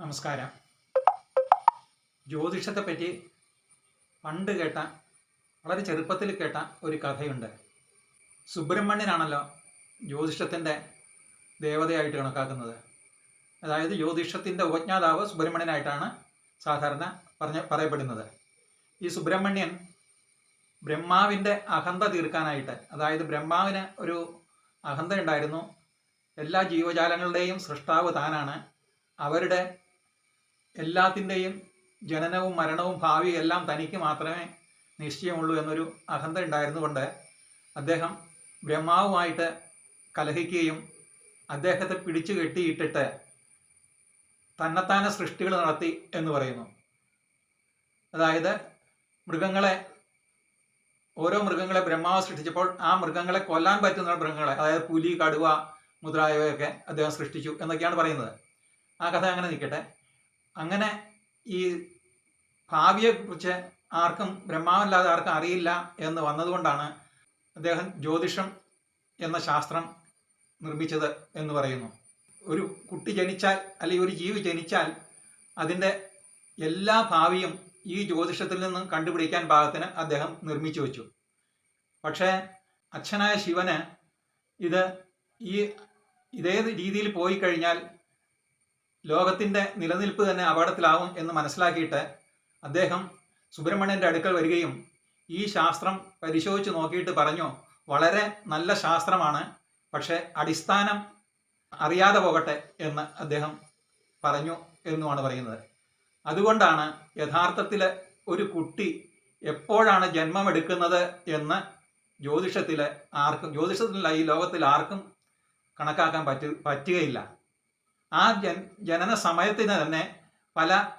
നമസ്കാരം. ജ്യോതിഷത്തെ പറ്റി പണ്ട് കേട്ട വളരെ ചെറുപ്പത്തിൽ കേട്ട ഒരു കഥയുണ്ട്. സുബ്രഹ്മണ്യനാണല്ലോ ജ്യോതിഷത്തിന്റെ ദേവതയായിട്ട് കണക്കാക്കുന്നത്. അതായത് ജ്യോതിഷത്തിന്റെ ഉപജ്ഞാതാവ് സുബ്രഹ്മണ്യനായിട്ടാണ് സാധാരണ പറഞ്ഞ പറയപ്പെടുന്നത്. ഈ സുബ്രഹ്മണ്യൻ ബ്രഹ്മാവിന്റെ അഹന്ത തീർക്കാനായിട്ട് അതായത് ബ്രഹ്മാവിന് ഒരു അഹന്ത ഉണ്ടായിരുന്നു എല്ലാ ജീവജാലങ്ങളുടെയും സൃഷ്ടാവ് താനാണ്. അവരുടെ എല്ലാത്തിന്റെയും ജനനവും മരണവും ഭാവിയും എല്ലാം തനിക്ക് മാത്രമേ നിശ്ചയമുള്ളൂ എന്നൊരു അഹന്ത ഉണ്ടായിരുന്നുകൊണ്ട് അദ്ദേഹം ബ്രഹ്മാവുമായിട്ട് കലഹിക്കുകയും അദ്ദേഹത്തെ പിടിച്ചു കെട്ടിയിട്ടിട്ട് തന്നെത്താനെ സൃഷ്ടികൾ നടത്തി എന്ന് പറയുന്നു. അതായത് മൃഗങ്ങളെ ഓരോ മൃഗങ്ങളെ ബ്രഹ്മാവ് സൃഷ്ടിച്ചപ്പോൾ ആ മൃഗങ്ങളെ കൊല്ലാൻ പറ്റുന്ന മൃഗങ്ങളെ അതായത് പുലി കടുവ മുതലായവയൊക്കെ അദ്ദേഹം സൃഷ്ടിച്ചു എന്നൊക്കെയാണ് പറയുന്നത്. ആ കഥ അങ്ങനെ നിൽക്കട്ടെ. അങ്ങനെ ഈ ഭാവിയെക്കുറിച്ച് ആർക്കും ബ്രഹ്മാവല്ലാതെ ആർക്കും അറിയില്ല എന്ന് വന്നതുകൊണ്ടാണ് അദ്ദേഹം ജ്യോതിഷം എന്ന ശാസ്ത്രം നിർമ്മിച്ചത് എന്ന് പറയുന്നു. ഒരു കുട്ടി ജനിച്ചാൽ അല്ലെങ്കിൽ ഒരു ജീവി ജനിച്ചാൽ അതിന്റെ എല്ലാ ഭാവിയും ഈ ജ്യോതിഷത്തിൽ നിന്നും കണ്ടുപിടിക്കാൻ പാകത്തിന് അദ്ദേഹം നിർമ്മിച്ചു വെച്ചു. പക്ഷേ അച്ഛനായ ശിവന് ഇത് ഈ ഇതേ രീതിയിൽ പോയി കഴിഞ്ഞാൽ ലോകത്തിന്റെ നിലനിൽപ്പ് തന്നെ അപകടത്തിലാവും എന്ന് മനസ്സിലാക്കിയിട്ട് അദ്ദേഹം സുബ്രഹ്മണ്യന്റെ അടുക്കൽ വരികയും ഈ ശാസ്ത്രം പരിശോധിച്ച് നോക്കിയിട്ട് പറഞ്ഞു വളരെ നല്ല ശാസ്ത്രമാണ് പക്ഷേ അടിസ്ഥാനം അറിയാതെ പോകട്ടെ എന്ന് അദ്ദേഹം പറഞ്ഞു എന്നുമാണ് പറയുന്നത്. അതുകൊണ്ടാണ് യഥാർത്ഥത്തിൽ ഒരു കുട്ടി എപ്പോഴാണ് ജന്മം എടുക്കുന്നത് എന്ന് ജ്യോതിഷത്തിൽ ആർക്കും ജ്യോതിഷത്തിലല്ല ഈ ലോകത്തിൽ ആർക്കും കണക്കാക്കാൻ പറ്റു പറ്റുകയില്ല. ആ ജൻ ജനന സമയത്തിന് തന്നെ പല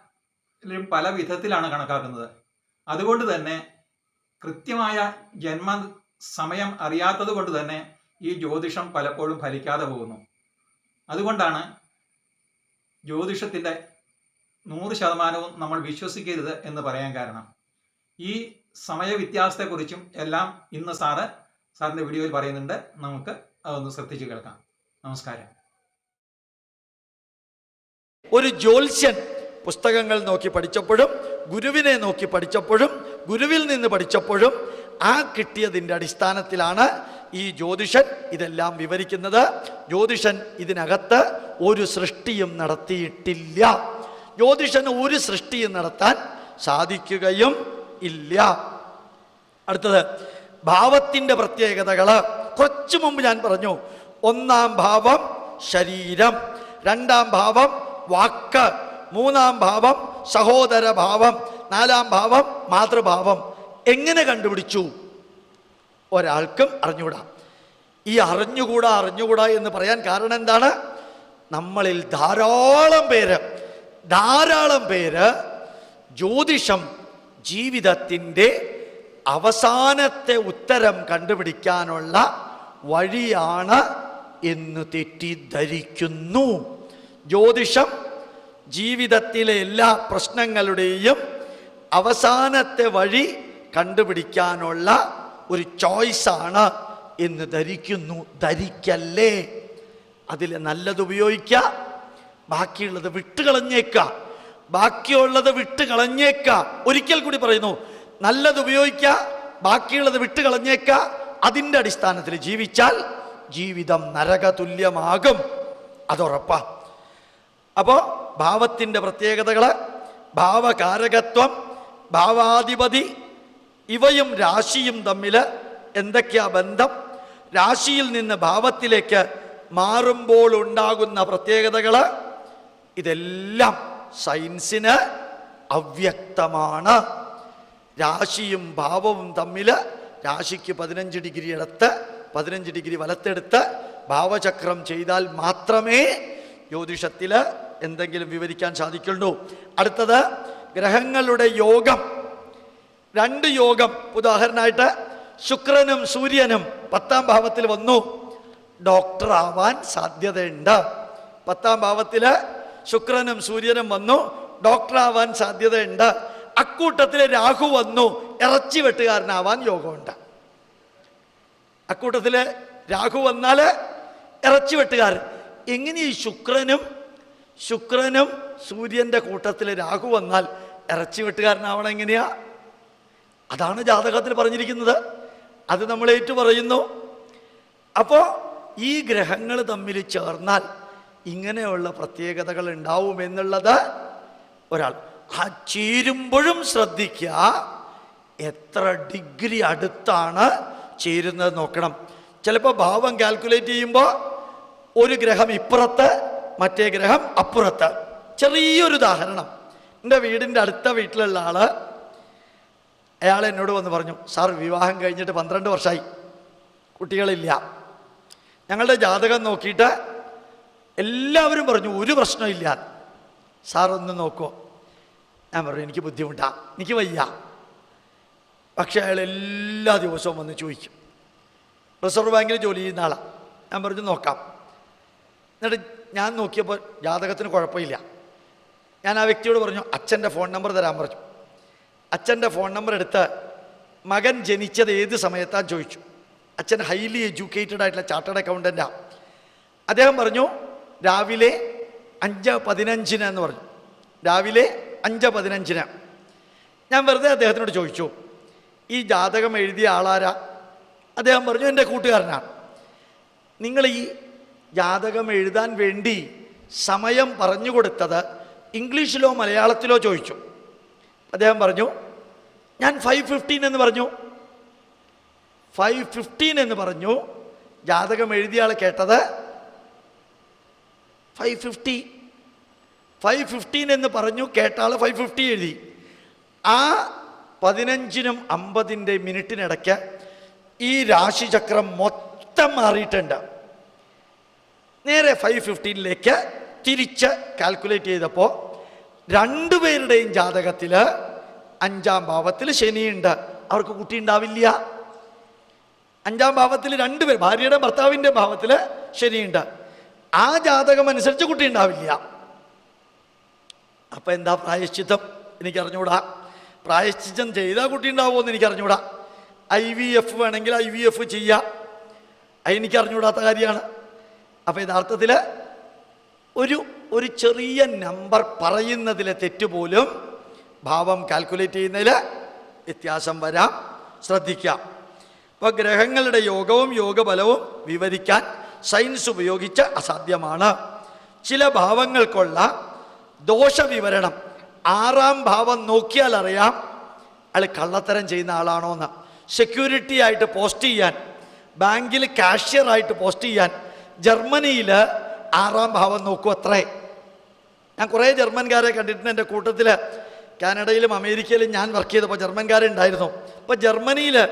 പല വിധത്തിലാണ് കണക്കാക്കുന്നത്. അതുകൊണ്ട് തന്നെ കൃത്യമായ ജന്മ സമയം അറിയാത്തത് കൊണ്ട് തന്നെ ഈ ജ്യോതിഷം പലപ്പോഴും ഫലിക്കാതെ പോകുന്നു. അതുകൊണ്ടാണ് ജ്യോതിഷത്തിന്റെ നൂറ് ശതമാനവും നമ്മൾ വിശ്വസിക്കരുത് എന്ന് പറയാൻ കാരണം. ഈ സമയവ്യത്യാസത്തെക്കുറിച്ചും എല്ലാം ഇന്ന് സാറ് സാറിന്റെ വീഡിയോയിൽ പറയുന്നുണ്ട്. നമുക്ക് അതൊന്ന് ശ്രദ്ധിച്ച് കേൾക്കാം. നമസ്കാരം. ഒരു ജ്യോത്സ്യൻ പുസ്തകങ്ങൾ നോക്കി പഠിച്ചപ്പോഴും ഗുരുവിനെ നോക്കി പഠിച്ചപ്പോഴും ഗുരുവിൽ നിന്ന് പഠിച്ചപ്പോഴും ആ കിട്ടിയതിന്റെ അടിസ്ഥാനത്തിലാണ് ഈ ജ്യോതിഷൻ ഇതെല്ലാം വിവരിക്കുന്നത്. ജ്യോതിഷൻ ഇതിനകത്ത് ഒരു സൃഷ്ടിയും നടത്തിയിട്ടില്ല. ജ്യോതിഷന് ഒരു സൃഷ്ടിയും നടത്താൻ സാധിക്കുകയും ഇല്ല. അടുത്തത് ഭാവത്തിന്റെ പ്രത്യേകതകൾ. കുറച്ചു മുമ്പ് ഞാൻ പറഞ്ഞു ഒന്നാം ഭാവം ശരീരം രണ്ടാം ഭാവം വാക്ക്. മൂന്നാം ഭാവം സഹോദര ഭാവം നാലാം ഭാവം മാതൃഭാവം. എങ്ങനെ കണ്ടുപിടിച്ചു? ഒരാൾക്കും അറിഞ്ഞുകൂടാ. ഈ അറിഞ്ഞുകൂടാ അറിഞ്ഞുകൂടാ എന്ന് പറയാൻ കാരണം എന്താണ്? നമ്മളിൽ ധാരാളം പേര് ധാരാളം പേര് ജ്യോതിഷം ജീവിതത്തിന്റെ അവസാനത്തെ ഉത്തരം കണ്ടുപിടിക്കാനുള്ള വഴിയാണ് എന്ന് തെറ്റിദ്ധരിക്കുന്നു. ജ്യോതിഷം ജീവിതത്തിലെ എല്ലാ പ്രശ്നങ്ങളുടെയും അവസാനത്തെ വഴി കണ്ടുപിടിക്കാനുള്ള ഒരു ചോയ്സാണ് എന്ന് ധരിക്കുന്നു ധരിക്കല്ലേ? അതിൽ നല്ലത് ഉപയോഗിക്ക ബാക്കിയുള്ളത് വിട്ടുകളഞ്ഞേക്ക ബാക്കിയുള്ളത് വിട്ടുകളഞ്ഞേക്ക. ഒരിക്കൽ കൂടി പറയുന്നു നല്ലത് ഉപയോഗിക്ക ബാക്കിയുള്ളത് വിട്ടുകളഞ്ഞേക്ക അതിന്റെ അടിസ്ഥാനത്തിൽ ജീവിച്ചാൽ ജീവിതം നരകതുല്യമാകും. അതുറപ്പാ അപ്പോൾ ഭാവത്തിന്റെ പ്രത്യേകതകൾ ഭാവകാരകത്വം ഭാവാധിപതി ഇവയും രാശിയും തമ്മിൽ എന്തൊക്കെയാ ബന്ധം? രാശിയിൽ നിന്ന് ഭാവത്തിലേക്ക് മാറുമ്പോൾ ഉണ്ടാകുന്ന പ്രത്യേകതകൾ ഇതെല്ലാം സയൻസിന് അവ്യക്തമാണ്. രാശിയും ഭാവവും തമ്മിൽ രാശിക്ക് പതിനഞ്ച് ഡിഗ്രി എടുത്ത് പതിനഞ്ച് ഡിഗ്രി വലത്തെടുത്ത് ഭാവചക്രം ചെയ്താൽ മാത്രമേ ജ്യോതിഷത്തിൽ എന്തെങ്കിലും വിവരിക്കാൻ സാധിക്കുള്ളൂ അടുത്തത് ഗ്രഹങ്ങളുടെ യോഗം. രണ്ട് യോഗം. ഉദാഹരണമായിട്ട് ശുക്രനും സൂര്യനും പത്താം ഭാവത്തിൽ വന്നു. ഡോക്ടർ ആവാൻ സാധ്യതയുണ്ട്. പത്താം ഭാവത്തിൽ ശുക്രനും സൂര്യനും വന്നു. ഡോക്ടർ ആവാൻ സാധ്യതയുണ്ട്. അക്കൂട്ടത്തിൽ രാഹു വന്നു. ഇറച്ചി വെട്ടുകാരനാവാൻ യോഗമുണ്ട്. അക്കൂട്ടത്തിൽ രാഹു വന്നാൽ ഇറച്ചി വെട്ടുകാരൻ. എങ്ങനെ ഈ ശുക്രനും ശുക്രനും സൂര്യന്റെ കൂട്ടത്തിൽ രാഹു വന്നാൽ ഇറച്ചി വെട്ടുകാരനാവണം എങ്ങനെയാ? അതാണ് ജാതകത്തിൽ പറഞ്ഞിരിക്കുന്നത്. അത് നമ്മൾ ഏറ്റു പറയുന്നു. അപ്പോൾ ഈ ഗ്രഹങ്ങൾ തമ്മിൽ ചേർന്നാൽ ഇങ്ങനെയുള്ള പ്രത്യേകതകൾ ഉണ്ടാവുമെന്നുള്ളത് ഒരാൾ. ആ ചേരുമ്പോഴും ശ്രദ്ധിക്കുക എത്ര ഡിഗ്രി അടുത്താണ് ചേരുന്നത് നോക്കണം. ചിലപ്പോൾ ഭാവം കാൽക്കുലേറ്റ് ചെയ്യുമ്പോൾ ഒരു ഗ്രഹം ഇപ്പുറത്ത് മറ്റേ ഗ്രഹം അപ്പുറത്ത്. ചെറിയൊരു ഉദാഹരണം. എന്റെ വീടിന്റെ അടുത്ത വീട്ടിലുള്ള ആൾ അയാൾ എന്നോട് വന്ന് പറഞ്ഞു സാർ വിവാഹം കഴിഞ്ഞിട്ട് പന്ത്രണ്ട് വർഷമായി കുട്ടികളില്ല. ഞങ്ങളുടെ ജാതകം നോക്കിയിട്ട് എല്ലാവരും പറഞ്ഞു ഒരു പ്രശ്നമില്ല സാർ ഒന്ന് നോക്കുമോ ഞാൻ പറഞ്ഞു എനിക്ക് ബുദ്ധിമുട്ടാ. എനിക്ക് വയ്യ. പക്ഷേ അയാൾ എല്ലാ ദിവസവും വന്ന് ചോദിക്കും. റിസർവ് ബാങ്കിൽ ജോലി ചെയ്യുന്ന ആളാണ് ഞാൻ പറഞ്ഞു നോക്കാം. എന്നിട്ട് ഞാൻ നോക്കിയപ്പോൾ ജാതകത്തിന് കുഴപ്പമില്ല. ഞാൻ ആ വ്യക്തിയോട് പറഞ്ഞു അച്ഛന്റെ ഫോൺ നമ്പർ തരാൻ പറഞ്ഞു. അച്ഛന്റെ ഫോൺ നമ്പർ എടുത്ത് മകൻ ജനിച്ചത് ഏത് സമയത്താണ് ചോദിച്ചു. അച്ഛൻ ഹൈലി എഡ്യൂക്കേറ്റഡ് ആയിട്ടുള്ള ചാർട്ടേഡ് അക്കൗണ്ടന്റാണ് അദ്ദേഹം പറഞ്ഞു രാവിലെ അഞ്ച് പതിനഞ്ചിന് എന്ന് പറഞ്ഞു. രാവിലെ അഞ്ച് പതിനഞ്ചിന്. ഞാൻ വെറുതെ അദ്ദേഹത്തിനോട് ചോദിച്ചു ഈ ജാതകം എഴുതിയ ആളാരാ? അദ്ദേഹം പറഞ്ഞു എന്റെ കൂട്ടുകാരനാണ്. നിങ്ങൾ ഈ ജാതകം എഴുതാൻ വേണ്ടി സമയം പറഞ്ഞു കൊടുത്തത് ഇംഗ്ലീഷിലോ മലയാളത്തിലോ ചോദിച്ചു. അദ്ദേഹം പറഞ്ഞു ഞാൻ ഫൈവ് ഫിഫ്റ്റീൻ എന്ന് പറഞ്ഞു. ഫൈവ് ഫിഫ്റ്റീൻ എന്ന് പറഞ്ഞു. ജാതകം എഴുതിയ ആൾ കേട്ടത് ഫൈവ് ഫിഫ്റ്റി ഫൈവ് ഫിഫ്റ്റീൻ എന്ന് പറഞ്ഞു കേട്ട ആൾ ഫൈവ് ഫിഫ്റ്റി എഴുതി. ആ പതിനഞ്ചിനും അമ്പതിന്റെ മിനിറ്റിനിടയ്ക്ക് ഈ രാശിചക്രം മൊത്തം മാറിയിട്ടുണ്ട്. നേരെ ഫൈവ് ഫിഫ്റ്റീനിലേക്ക് തിരിച്ച് കാൽക്കുലേറ്റ് ചെയ്തപ്പോൾ രണ്ടുപേരുടെയും ജാതകത്തിൽ അഞ്ചാം ഭാവത്തിൽ ശനിയുണ്ട്. അവർക്ക് കുട്ടി ഉണ്ടാവില്ല. അഞ്ചാം ഭാവത്തിൽ രണ്ടുപേർ ഭാര്യയുടെ ഭർത്താവിന്റെ ഭാവത്തിൽ ശനിയുണ്ട്. ആ ജാതകം അനുസരിച്ച് കുട്ടി ഉണ്ടാവില്ല. അപ്പം എന്താ പ്രായശ്ചിത്തം? എനിക്ക് അറിഞ്ഞൂടാ പ്രായശ്ചിത്തം ചെയ്താൽ കുട്ടി ഉണ്ടാവുമോ എന്ന് എനിക്ക് അറിഞ്ഞൂടാ ഐ വി എഫ് വേണമെങ്കിൽ ഐ വി എഫ് ചെയ്യാം. അത് എനിക്ക് കാര്യമാണ്. അപ്പോൾ യഥാർത്ഥത്തിൽ ഒരു ഒരു ചെറിയ നമ്പർ പറയുന്നതിലെ തെറ്റുപോലും ഭാവം കാൽക്കുലേറ്റ് ചെയ്യുന്നതിൽ വ്യത്യാസം വരാം. ശ്രദ്ധിക്കാം. അപ്പോൾ ഗ്രഹങ്ങളുടെ യോഗവും യോഗബലവും വിവരിക്കാൻ സയൻസ് ഉപയോഗിച്ച് അസാധ്യമാണ്. ചില ഭാവങ്ങൾക്കുള്ള ദോഷവിവരണം ആറാം ഭാവം നോക്കിയാൽ അറിയാം അയാൾ കള്ളത്തരം ചെയ്യുന്ന ആളാണോ എന്ന് സെക്യൂരിറ്റി ആയിട്ട് പോസ്റ്റ് ചെയ്യാൻ ബാങ്കിൽ കാഷ്യറായിട്ട് പോസ്റ്റ് ചെയ്യാൻ ജർമ്മനിയിൽ ആറാം ഭാവം നോക്കൂ അത്രേ. ഞാൻ കുറേ ജർമ്മൻകാരെ കണ്ടിട്ടുണ്ട് എന്റെ കൂട്ടത്തിൽ കാനഡയിലും അമേരിക്കയിലും ഞാൻ വർക്ക് ചെയ്തപ്പോൾ ജർമ്മൻകാരുണ്ടായിരുന്നു അപ്പോൾ ജർമ്മനിയിൽ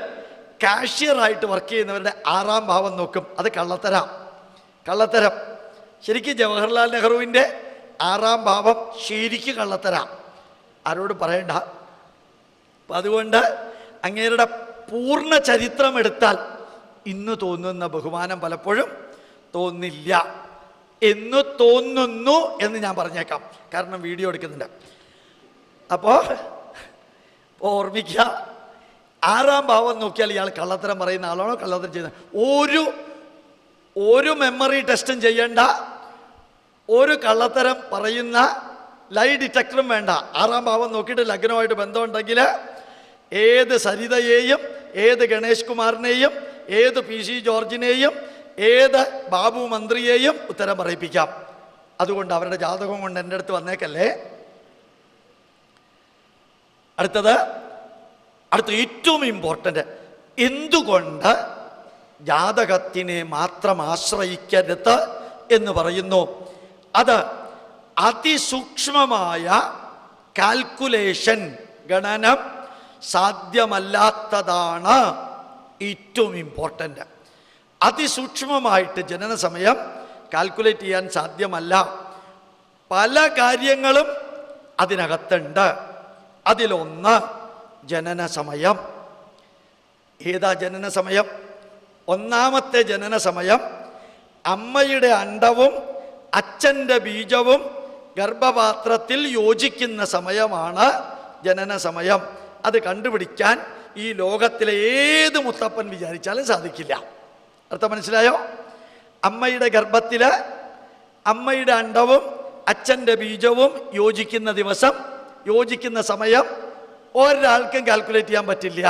കാഷ്യറായിട്ട് വർക്ക് ചെയ്യുന്നവരുടെ ആറാം ഭാവം നോക്കും. അത് കള്ളത്തരം. കള്ളത്തരം. ശരിക്കും ജവഹർലാൽ നെഹ്റുവിന്റെ ആറാം ഭാവം ശരിക്കും കള്ളത്തരം. ആരോട് പറയണ്ട. അപ്പം അതുകൊണ്ട് അങ്ങേരുടെ പൂർണ ചരിത്രം എടുത്താൽ ഇന്ന് തോന്നുന്ന ബഹുമാനം പലപ്പോഴും തോന്നില്ല എന്ന് തോന്നുന്നു എന്ന് ഞാൻ പറഞ്ഞേക്കാം. കാരണം വീഡിയോ എടുക്കുന്നുണ്ട്. അപ്പോ ഓർമ്മിക്ക ആറാം ഭാവം നോക്കിയാൽ ഇയാൾ കള്ളത്തരം പറയുന്ന ആളാണോ കള്ളത്തരം ചെയ്യുന്ന? ഒരു ഒരു മെമ്മറി ടെസ്റ്റും ചെയ്യേണ്ട. ഒരു കള്ളത്തരം പറയുന്ന ലൈ ഡിറ്റക്ടറും വേണ്ട. ആറാം ഭാവം നോക്കിയിട്ട് ലഗ്നമായിട്ട് ബന്ധമുണ്ടെങ്കിൽ ഏത് സരിതയെയും ഏത് ഗണേഷ് കുമാറിനെയും ഏത് പി സി ജോർജിനെയും ഏത് ബാബു മന്ത്രിയെയും ഉത്തരം പറയിപ്പിക്കാം. അതുകൊണ്ട് അവരുടെ ജാതകം കൊണ്ട് എന്റെ അടുത്ത് വന്നേക്കല്ലേ. അടുത്തത് അടുത്ത ഏറ്റവും ഇമ്പോർട്ടന്റ് എന്തുകൊണ്ട് ജാതകത്തിനെ മാത്രം ആശ്രയിക്കരുത് എന്ന് പറയുന്നു. അത് അതിസൂക്ഷ്മമായ കാൽക്കുലേഷൻ ഗണനം സാധ്യമല്ലാത്തതാണ് ഏറ്റവും ഇമ്പോർട്ടന്റ് അതിസൂക്ഷ്മമായിട്ട് ജനന സമയം കാൽക്കുലേറ്റ് ചെയ്യാൻ സാധ്യമല്ല. പല കാര്യങ്ങളും അതിനകത്തുണ്ട്. അതിലൊന്ന് ജനന സമയം ഏതാ ജനന സമയം ഒന്നാമത്തെ ജനന സമയം അമ്മയുടെ അണ്ടവും അച്ഛന്റെ ബീജവും ഗർഭപാത്രത്തിൽ യോജിക്കുന്ന സമയമാണ് ജനന സമയം അത് കണ്ടുപിടിക്കാൻ ഈ ലോകത്തിലെ ഏത് മുത്തപ്പൻ വിചാരിച്ചാലും സാധിക്കില്ല. അർത്ഥം മനസ്സിലായോ? അമ്മയുടെ ഗർഭത്തിൽ അമ്മയുടെ അണ്ടവും അച്ഛന്റെ ബീജവും യോജിക്കുന്ന ദിവസം യോജിക്കുന്ന സമയം ഒരാൾക്കും കാൽക്കുലേറ്റ് ചെയ്യാൻ പറ്റില്ല.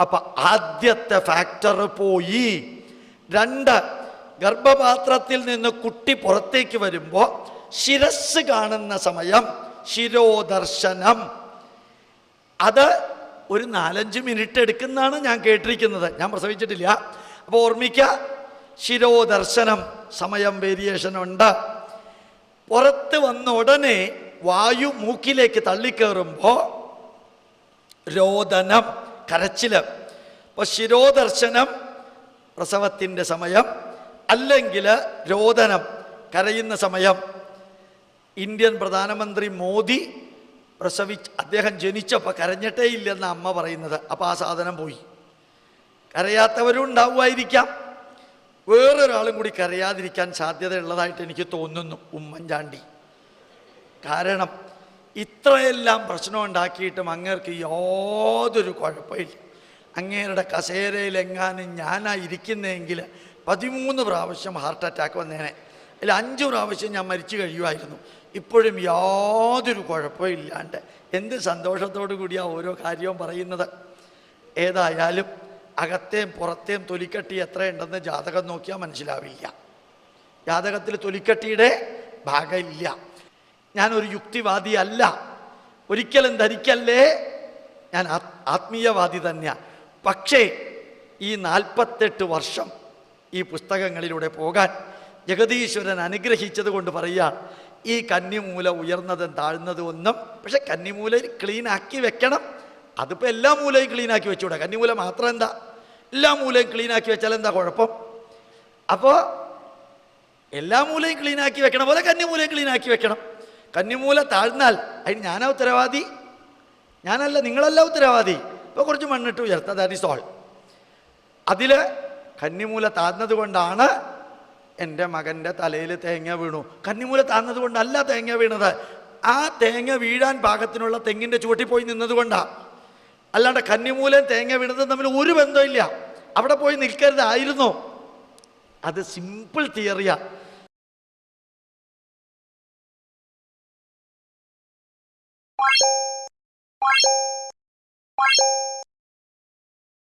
അപ്പം ആദ്യത്തെ ഫാക്ടർ പോയി. രണ്ട് ഗർഭപാത്രത്തിൽ നിന്ന് കുട്ടി പുറത്തേക്ക് വരുമ്പോൾ ശിരസ് കാണുന്ന സമയം ശിരോദർശനം. അത് ഒരു നാലഞ്ച് മിനിറ്റ് എടുക്കുന്നതാണ് ഞാൻ കേട്ടിരിക്കുന്നത്. ഞാൻ പ്രസവിച്ചിട്ടില്ല. അപ്പോൾ ഓർമ്മിക്കുക ശിരോദർശനം സമയം വേരിയേഷൻ ഉണ്ട്. പുറത്ത് വന്ന ഉടനെ വായു മൂക്കിലേക്ക് തള്ളിക്കയറുമ്പോൾ രോദനം കരച്ചിൽ അപ്പോൾ ശിരോദർശനം പ്രസവത്തിന്റെ സമയം അല്ലെങ്കിൽ രോദനം കരയുന്ന സമയം. ഇന്ത്യൻ പ്രധാനമന്ത്രി മോദി പ്രസവിച്ച് അദ്ദേഹം ജനിച്ചപ്പോൾ കരഞ്ഞിട്ടേ ഇല്ലെന്ന് അമ്മ പറയുന്നത്. അപ്പോൾ ആ സാധനം പോയി. കരയാത്തവരും ഉണ്ടാവുമായിരിക്കാം വേറൊരാളും കൂടി കരയാതിരിക്കാൻ സാധ്യതയുള്ളതായിട്ട് എനിക്ക് തോന്നുന്നു ഉമ്മൻചാണ്ടി. കാരണം ഇത്രയെല്ലാം പ്രശ്നം ഉണ്ടാക്കിയിട്ടും അങ്ങേർക്ക് യാതൊരു കുഴപ്പമില്ല. അങ്ങേരുടെ കസേരയിലെങ്ങാനും ഞാനാ ഇരിക്കുന്നതെങ്കിൽ പതിമൂന്ന് പ്രാവശ്യം ഹാർട്ട് അറ്റാക്ക് വന്നേനെ. അതിൽ അഞ്ച് പ്രാവശ്യം ഞാൻ മരിച്ചു കഴിയുമായിരുന്നു. ഇപ്പോഴും യാതൊരു കുഴപ്പമില്ലാണ്ട് എന്ത് സന്തോഷത്തോടു കൂടിയാണ് ഓരോ കാര്യവും പറയുന്നത്? ഏതായാലും അകത്തെയും പുറത്തെയും തൊലിക്കട്ടി എത്രയുണ്ടെന്ന് ജാതകം നോക്കിയാൽ മനസ്സിലാവില്ല. ജാതകത്തിൽ തൊലിക്കട്ടിയുടെ ഭാഗമില്ല. ഞാനൊരു യുക്തിവാദി അല്ല ഒരിക്കലും ധരിക്കല്ലേ? ഞാൻ ആത്മീയവാദി തന്നെയാണ് പക്ഷേ ഈ നാൽപ്പത്തെട്ട് വർഷം ഈ പുസ്തകങ്ങളിലൂടെ പോകാൻ ജഗതീശ്വരൻ അനുഗ്രഹിച്ചത് കൊണ്ട് പറയുക ഈ കന്നിമൂല ഉയർന്നതും താഴ്ന്നതും ഒന്നും പക്ഷെ കന്നിമൂല ക്ലീൻ ആക്കി വെക്കണം. അതിപ്പോൾ എല്ലാ മൂലയും ക്ലീൻ ആക്കി വെച്ചുകൂടെ കന്നിമൂല മാത്രം എന്താ? എല്ലാ മൂലയും ക്ലീനാക്കി വെച്ചാൽ എന്താ കുഴപ്പം? അപ്പോൾ എല്ലാ മൂലയും ക്ലീനാക്കി വെക്കണ പോലെ കന്നിമൂലയും ക്ലീനാക്കി വെക്കണം. കന്നിമൂല താഴ്ന്നാൽ അതിന് ഞാനാ ഉത്തരവാദി? ഞാനല്ല നിങ്ങളല്ല ഉത്തരവാദി. ഇപ്പോൾ കുറച്ച് മണ്ണിട്ട് ഉയർത്താം. ദാറ്റ് ഈസ് ഓൾ അതിൽ കന്നിമൂല താഴ്ന്നത് കൊണ്ടാണ് എന്റെ മകന്റെ തലയിൽ തേങ്ങ വീണു. കന്നിമൂല താഴ്ന്നത് കൊണ്ടല്ല തേങ്ങ വീണത്. ആ തേങ്ങ വീഴാൻ പാകത്തിനുള്ള തെങ്ങിന്റെ ചുവട്ടിൽ പോയി നിന്നതുകൊണ്ടാണ് അല്ലാണ്ട് കന്നിമൂലം തേങ്ങ വീണത് തമ്മിൽ ഒരു ബന്ധമില്ല അവിടെ പോയി നിൽക്കരുതായിരുന്നു അത് സിമ്പിൾ തിയറിയാ